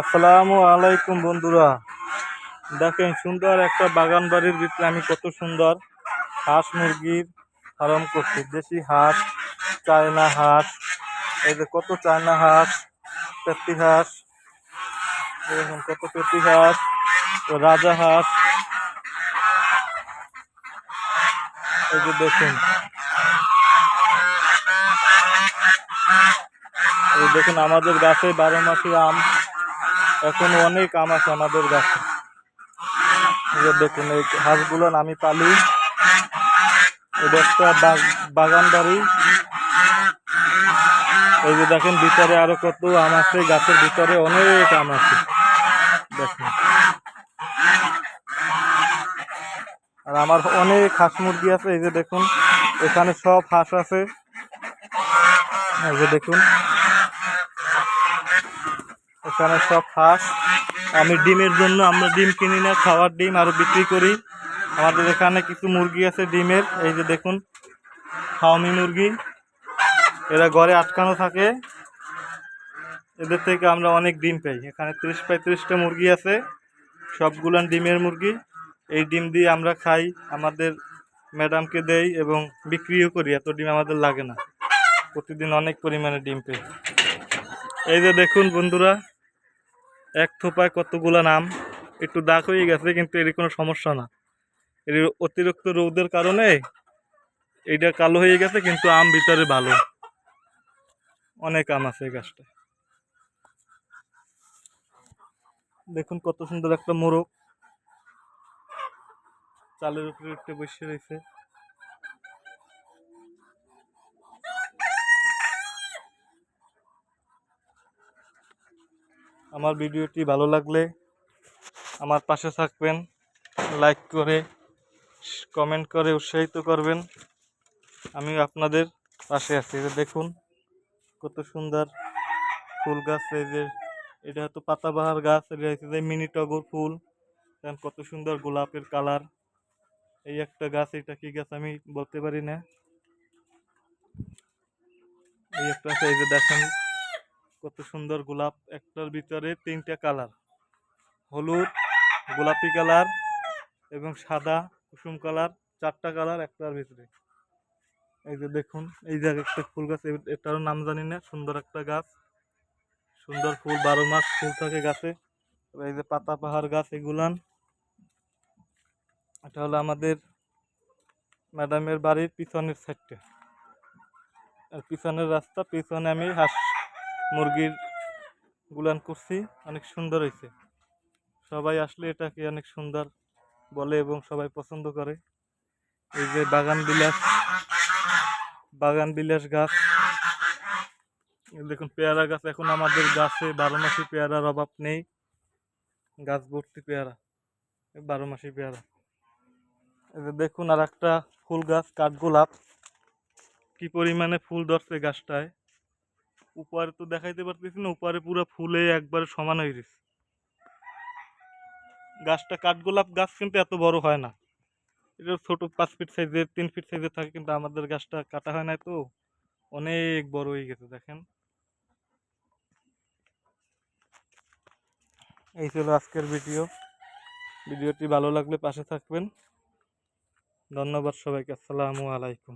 আসসালামু আলাইকুম বন্ধুরা। দেখেন সুন্দর একটা বাগান বাড়ির ভিতরে আমি কত সুন্দর হাঁস মুরগির ফার্ম করছি। দেশি হাঁস, চায়না হাঁস, এই যে কত চায়না হাঁস পেটি হাঁস এরকম কত পেটি হাঁস ও রাজা হাঁস। এই যে দেখুন দেখুন আমাদের গাছে বারো মাসি আম এখন অনেক আম আছে আমাদের গাছে। দেখুন, এই হাঁসগুলো আমি পালি। একটা বাগ- বাগান বাড়ি এই যে দেখেন, ভিতরে আরও কত আম আছে, গাছের ভিতরে অনেক আম আছে। দেখুন। আর আমার অনেক হাঁস মুরগি আছে, এই যে দেখুন, এখানে সব হাঁস আছে। এই যে দেখুন। এখানে সব হাঁস। আমি ডিমের জন্য, আমরা ডিম কিনি না, খাওয়ার ডিম আরও বিক্রি করি। আমাদের এখানে কিছু মুরগি আছে ডিমের, এই যে দেখুন, হাওমি মুরগি। এরা ঘরে আটকানো থাকে। এদের থেকে আমরা অনেক ডিম পাই। এখানে তিরিশ পঁয়ত্রিশটা মুরগি আছে। সবগুলান ডিমের মুরগি। এই ডিম দিয়ে আমরা খাই, আমাদের ম্যাডামকে দেই এবং বিক্রিও করি। এত ডিম আমাদের লাগে না। প্রতিদিন অনেক পরিমাণে ডিম পাই। এই যে দেখুন বন্ধুরা এক থোপায় কতগুলা নাম? একটু দাগ হয়ে গেছে, কিন্তু এর কোনো সমস্যা না। এর অতিরিক্ত রোদের কারণে এইটা কালো হয়ে গেছে, কিন্তু আম ভিতরে ভালো। অনেক আম আছে এই গাছটা দেখুন কত সুন্দর একটা মোরগ। চালের উপরে উঠে বসে রয়েছে। আমার ভিডিওটি ভালো লাগলে আমার পাশে থাকবেন লাইক করে কমেন্ট করে উৎসাহিত করবেন। আমি আপনাদের পাশে আছি। দেখুন, কত সুন্দর ফুল গাছ, এই যে এটা হয়তো পাতাবাহার গাছ, এটা যে মিনি টগর ফুল। দেখেন কত সুন্দর গোলাপের কালার। এই একটা গাছ, এটা কি গাছ আমি বলতে পারি না। এই একটা যে দেখেন কত সুন্দর গোলাপ, একটার ভিতরে তিনটা কালার। হলুদ, গোলাপি কালার এবং সাদা কুসুম কালার, চারটা কালার একটার ভিতরে। এই যে দেখুন, এই যে একটা ফুল গাছ এটারও নাম জানি না, সুন্দর একটা গাছ। সুন্দর ফুল, বারো মাস ফুল থাকে গাছে। এই যে পাতা পাহাড় গাছ, এগুলান। এটা হলো আমাদের ম্যাডামের বাড়ির পিছনের সাইডটা। আর পিছনের রাস্তা, পিছনে আমি হাঁস মুরগির গুলান করছি, অনেক সুন্দর হয়েছে। সবাই আসলে এটাকে অনেক সুন্দর বলে এবং সবাই পছন্দ করে। এই যে বাগান বিলাস বাগান বিলাস গাছ। দেখুন, পেয়ারা গাছ, এখন আমাদের গাছে বারো মাসি পেয়ারার অভাব নেই। গাছ ভর্তি পেয়ারা, বারো মাসি পেয়ারা। দেখুন আর একটা ফুল গাছ, কাঠগোলাপ। কি পরিমাণে ফুল ধরছে গাছটায়। উপরে তো দেখাইতে পারতেছি না, উপরে পুরো ফুলে একবারে সমান হয়ে গেছে। গাছটা কাঠগোলাপ গাছ কিন্তু এত বড় হয় না। এটা ছোট পাঁচ ফিট সাইজের তিন ফিট সাইজের থাকে, কিন্তু আমাদের গাছটা কাটা হয় না তো। অনেক বড় হয়ে গেছে, দেখেন। এই ছিল আজকের ভিডিও। ভিডিওটি ভালো লাগলে পাশে থাকবেন। ধন্যবাদ সবাইকে, আসসালামু আলাইকুম।